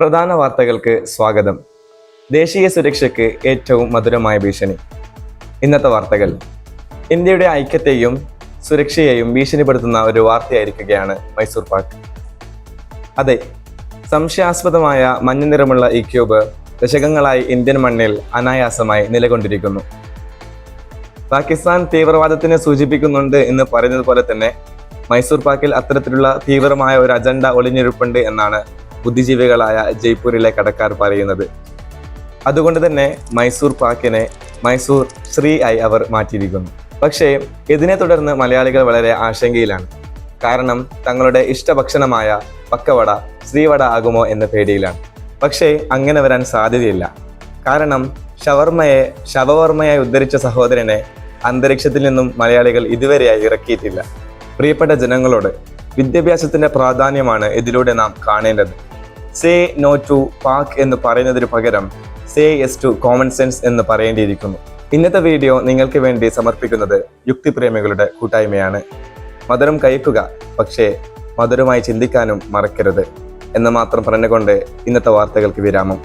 പ്രധാന വാർത്തകൾക്ക് സ്വാഗതം. ദേശീയ സുരക്ഷയ്ക്ക് ഏറ്റവും മധുരമായ ഭീഷണി. ഇന്നത്തെ വാർത്തകൾ. ഇന്ത്യയുടെ ഐക്യത്തെയും സുരക്ഷയെയും ഭീഷണിപ്പെടുത്തുന്ന ഒരു വാർത്തയായിരിക്കുകയാണ് മൈസൂർ പാക്ക് അതെ സംശയാസ്പദമായ മഞ്ഞ നിറമുള്ള ഈ ക്യൂബ് ദശകങ്ങളായി ഇന്ത്യൻ മണ്ണിൽ അനായാസമായി നിലകൊണ്ടിരിക്കുന്നു. പാകിസ്ഥാൻ തീവ്രവാദത്തിനെ സൂചിപ്പിക്കുന്നുണ്ട് എന്ന് പറയുന്നത് പോലെ തന്നെ മൈസൂർ പാക്കിൽ അത്തരത്തിലുള്ള തീവ്രമായ ഒരു അജണ്ട ഒളിഞ്ഞിരിപ്പുണ്ട് എന്നാണ് ബുദ്ധിജീവികളായ ജയ്പൂരിലെ കടക്കാർ പറയുന്നത്. അതുകൊണ്ട് തന്നെ മൈസൂർ പാക്കിനെ മൈസൂർ ശ്രീ ആയി അവർ മാറ്റിയിരിക്കുന്നു. പക്ഷേ ഇതിനെ തുടർന്ന് മലയാളികൾ വളരെ ആശങ്കയിലാണ്. കാരണം തങ്ങളുടെ ഇഷ്ടഭക്ഷണമായ പക്കവട ശ്രീവട ആകുമോ എന്ന പേടിയിലാണ്. പക്ഷേ അങ്ങനെ വരാൻ സാധ്യതയില്ല. കാരണം ഷവർമ്മയെ ശവവർമ്മയായി ഉദ്ധരിച്ച സഹോദരനെ അന്തരീക്ഷത്തിൽ നിന്നും മലയാളികൾ ഇതുവരെയായി ഇറക്കിയിട്ടില്ല. പ്രിയപ്പെട്ട ജനങ്ങളോട് വിദ്യാഭ്യാസത്തിന്റെ പ്രാധാന്യമാണ് ഇതിലൂടെ നാം കാണേണ്ടത്. സേ നോ ടു പാക്ക് എന്ന് പറയുന്നതിന് പകരം say yes to common sense എന്ന് പറയേണ്ടിയിരിക്കുന്നു. ഇന്നത്തെ വീഡിയോ നിങ്ങൾക്ക് വേണ്ടി സമർപ്പിക്കുന്നത് യുക്തിപ്രേമികളുടെ കൂട്ടായ്മയാണ്. മധുരം കഴിക്കുക പക്ഷേ മധുരമായി ചിന്തിക്കാനും മറക്കരുത്. എന്ന് മാത്രം പറഞ്ഞുകൊണ്ട് ഇന്നത്തെ വാർത്തകൾക്ക് വിരാമം.